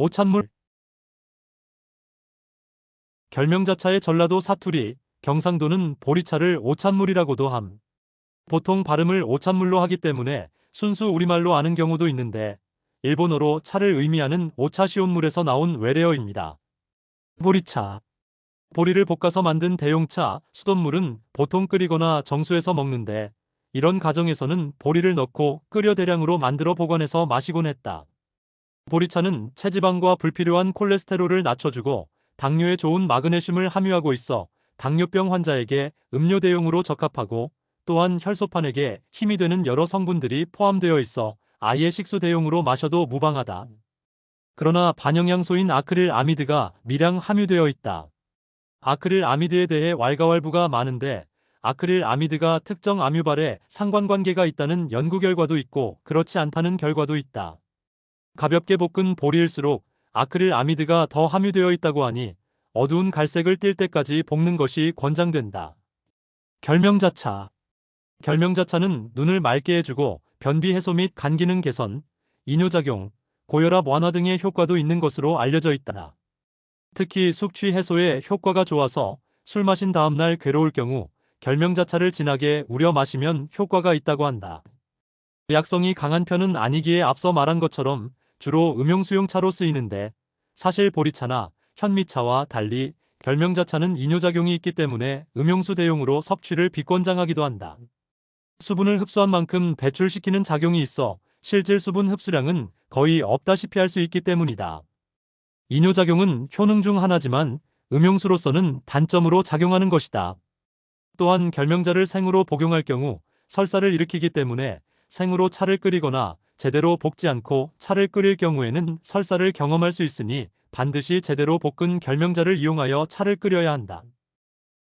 오찬물 결명자차의 전라도 사투리, 경상도는 보리차를 오찬물이라고도 함. 보통 발음을 오찬물로 하기 때문에 순수 우리말로 아는 경우도 있는데 일본어로 차를 의미하는 오차시온물에서 나온 외래어입니다. 보리차 보리를 볶아서 만든 대용차, 수돗물은 보통 끓이거나 정수해서 먹는데 이런 가정에서는 보리를 넣고 끓여 대량으로 만들어 보관해서 마시곤 했다. 보리차는 체지방과 불필요한 콜레스테롤을 낮춰주고 당뇨에 좋은 마그네슘을 함유하고 있어 당뇨병 환자에게 음료 대용으로 적합하고 또한 혈소판에게 힘이 되는 여러 성분들이 포함되어 있어 아예 식수 대용으로 마셔도 무방하다. 그러나 반영양소인 아크릴 아미드가 미량 함유되어 있다. 아크릴 아미드에 대해 왈가왈부가 많은데 아크릴 아미드가 특정 암유발에 상관관계가 있다는 연구 결과도 있고 그렇지 않다는 결과도 있다. 가볍게 볶은 보리일수록 아크릴 아미드가 더 함유되어 있다고 하니 어두운 갈색을 띨 때까지 볶는 것이 권장된다. 결명자차 결명자차는 눈을 맑게 해주고 변비 해소 및 간 기능 개선, 이뇨작용, 고혈압 완화 등의 효과도 있는 것으로 알려져 있다. 특히 숙취 해소에 효과가 좋아서 술 마신 다음날 괴로울 경우 결명자차를 진하게 우려 마시면 효과가 있다고 한다. 약성이 강한 편은 아니기에 앞서 말한 것처럼 주로 음용수용차로 쓰이는데 사실 보리차나 현미차와 달리 결명자차는 이뇨작용이 있기 때문에 음용수 대용으로 섭취를 비권장하기도 한다. 수분을 흡수한 만큼 배출시키는 작용이 있어 실질 수분 흡수량은 거의 없다시피 할 수 있기 때문이다. 이뇨작용은 효능 중 하나지만 음용수로서는 단점으로 작용하는 것이다. 또한 결명자를 생으로 복용할 경우 설사를 일으키기 때문에 생으로 차를 끓이거나 제대로 볶지 않고 차를 끓일 경우에는 설사를 경험할 수 있으니 반드시 제대로 볶은 결명자를 이용하여 차를 끓여야 한다.